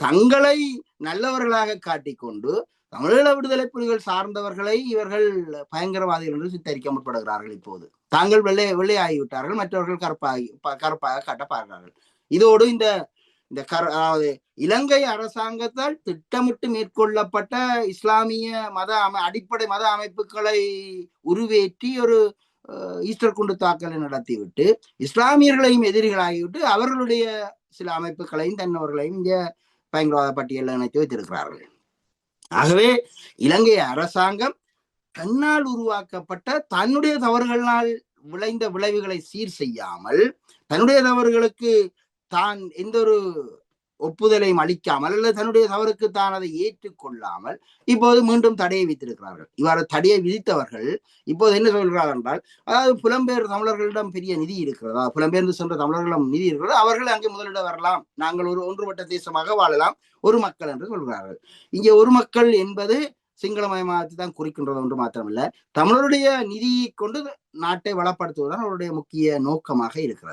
தங்களை நல்லவர்களாக காட்டிக்கொண்டு தமிழீழ விடுதலை புலிகள் சார்ந்தவர்களை இவர்கள் பயங்கரவாதிகள் என்று சித்தரிக்க முற்படுகிறார்கள் இப்போது. தாங்கள் வெள்ளை வெள்ளையாகிவிட்டார்கள் மற்றவர்கள் கருப்பாகி கருப்பாக காட்ட பார்க்கிறார்கள் இதோடு இந்த இந்த கர் அதாவது இலங்கை அரசாங்கத்தால் திட்டமிட்டு மேற்கொள்ளப்பட்ட இஸ்லாமிய மத அமை அடிப்படை மத அமைப்புகளை உருவேற்றி ஒரு அஹ், ஈஸ்டர் குண்டு தாக்கலை நடத்திவிட்டு இஸ்லாமியர்களையும் எதிரிகளாகிவிட்டு அவர்களுடைய சில அமைப்புகளையும் தன்னவர்களையும் இங்கே பயங்கரவாத பட்டியலில் இணைத்து வைத்திருக்கிறார்கள். ஆகவே இலங்கை அரசாங்கம் தன்னால் உருவாக்கப்பட்ட தன்னுடைய தவறுகளினால் விளைந்த விளைவுகளை சீர் செய்யாமல் தன்னுடைய தவறுகளுக்கு தான் எந்த ஒரு ஒப்புதலையும் அளிக்காமல் அல்லது தன்னுடைய தவறுக்கு தான் அதை ஏற்றுக்கொள்ளாமல் இப்போது மீண்டும் தடையை விதித்திருக்கிறார்கள். இவ்வாறு தடையை விதித்தவர்கள் இப்போது என்ன சொல்கிறார்கள் என்றால் அதாவது புலம்பெயர் தமிழர்களிடம் பெரிய நிதி இருக்கிறதா? புலம்பெயர்ந்து சென்ற தமிழர்களிடம் நிதி இருக்கிறது? அவர்கள் அங்கே முதலிட வரலாம். நாங்கள் ஒரு ஒன்றுபட்ட தேசமாக வாழலாம். ஒரு மக்கள் என்று சொல்கிறார்கள். இங்கே ஒரு மக்கள் என்பது சிங்களமயமாகத்தை தான் குறிக்கின்றது ஒன்று மாத்திரமல்ல. தமிழருடைய நிதியை கொண்டு நாட்டை வளப்படுத்துவதுதான் அவருடைய முக்கிய நோக்கமாக இருக்கிறது.